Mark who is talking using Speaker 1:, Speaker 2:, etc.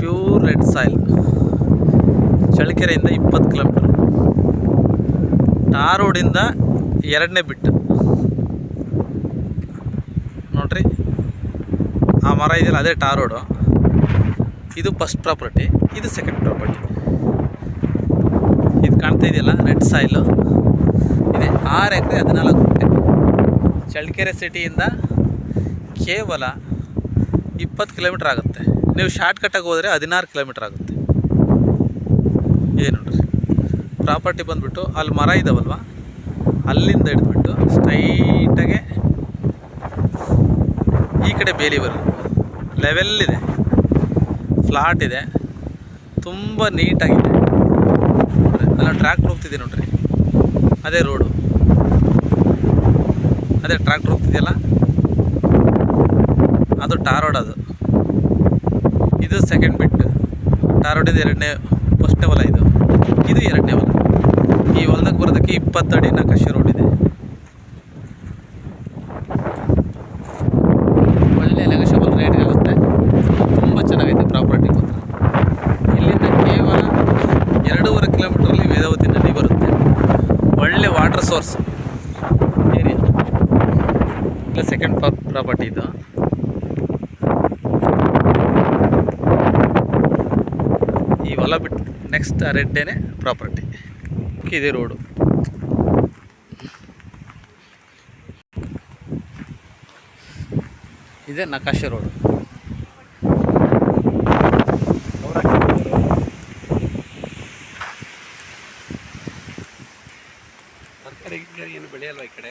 Speaker 1: Pure red soil. ಚಳ್ಳಕೆರೆಯಿಂದ ಇಪ್ಪತ್ತು kilometre. ಟಾರ್ ರೋಡಿಂದ ಎರಡನೇ ಬಿಟ್ಟು ನೋಡ್ರಿ, ಆ ಮರ ಇದೆಯಲ್ಲ, ಅದೇ ಟಾರ್ ರೋಡು. ಇದು ಫಸ್ಟ್ ಪ್ರಾಪರ್ಟಿ, ಇದು ಸೆಕೆಂಡ್ ಪ್ರಾಪರ್ಟಿ. ಇದು ಕಾಣ್ತಾ ಇದೆಯಲ್ಲ, ರೆಡ್ ಸಾಯಿಲು. ಇದೆ ಆರು ಎಕರೆ ಹದಿನಾಲ್ಕು ಗುಂಟೆ. ಚಳ್ಳಕೆರೆ ಸಿಟಿಯಿಂದ ಕೇವಲ ಇಪ್ಪತ್ತು ಕಿಲೋಮೀಟ್ರ್ ಆಗುತ್ತೆ. ನೀವು ಶಾರ್ಟ್ ಕಟ್ಟಾಗಿ ಹೋದರೆ ಹದಿನಾರು ಕಿಲೋಮೀಟ್ರ್ ಆಗುತ್ತೆ. ಏನು ನೋಡ್ರಿ. ಪ್ರಾಪರ್ಟಿ ಬಂದುಬಿಟ್ಟು ಅಲ್ಲಿ ಮರ ಇದಾವಲ್ವ? ಅಲ್ಲಿಂದ ಹಿಡಿದ್ಬಿಟ್ಟು ಸ್ಟ್ರೈಟಾಗೆ ಈ ಕಡೆ ಬೇಲಿವರೆಗೂ ಲೆವೆಲ್ ಇದೆ. ಫ್ಲಾಟ್ ಇದೆ. ತುಂಬ ನೀಟಾಗಿದೆ ಅಲ್ಲ ಟ್ರ್ಯಾಕ್ಟ್ರ್ ಹೋಗ್ತಿದೆ ನೋಡ್ರಿ. ಅದೇ ರೋಡು ಅದೇ ಟ್ರ್ಯಾಕ್ಟ್ರ್ ಹೋಗ್ತಿದೆಯಲ್ಲ? ಅದು ಟಾರ್ ರೋಡ್ ಅದು. ಇದು ಸೆಕೆಂಡ್ ಬಿಟ್ಟು ರೋಡ್ ಎರಡನೇ ಫಸ್ಟ್ನೇ ಹೊಲ ಇದು? ಇದು ಎರಡನೇ ಹೊಲ ಈ ಹೊಲದಾಗ ಬರೋದಕ್ಕೆ ಇಪ್ಪತ್ತು ಅಡಿ ನಕಾಶಿ ರೋಡ್ ಇದೆ. ಒಳ್ಳೆ ನೆಗೋಷಿಯಬಲ್ ರೇಟ್ ಆಗುತ್ತೆ ತುಂಬ ಚೆನ್ನಾಗೈತೆ ಪ್ರಾಪರ್ಟಿ ಮಾತ್ರ. ಇಲ್ಲಿಂದ ಕೇವಲ ಎರಡೂವರೆ ಕಿಲೋಮೀಟ್ರಲ್ಲಿ ವೇದಾವತಿ ನದಿ ಬರುತ್ತೆ. ಒಳ್ಳೆ ವಾಟರ್ ಸೋರ್ಸ್ ಏರಿಯಾ ಇಲ್ಲ ಸೆಕೆಂಡ್ ಪ್ರಾಪರ್ಟಿ ಇದು ಈ ಹೊಲ ಬಿಟ್ಟು ನೆಕ್ಸ್ಟ್ ರೆಡ್ಡೇನೆ ಪ್ರಾಪರ್ಟಿ ಇದೆ ರೋಡು ಇದೆ ನಕಾಶೆ ರೋಡು
Speaker 2: ತರಕಾರಿ ಏನು ಬೆಳೆಯಲ್ವ ಈ ಕಡೆ?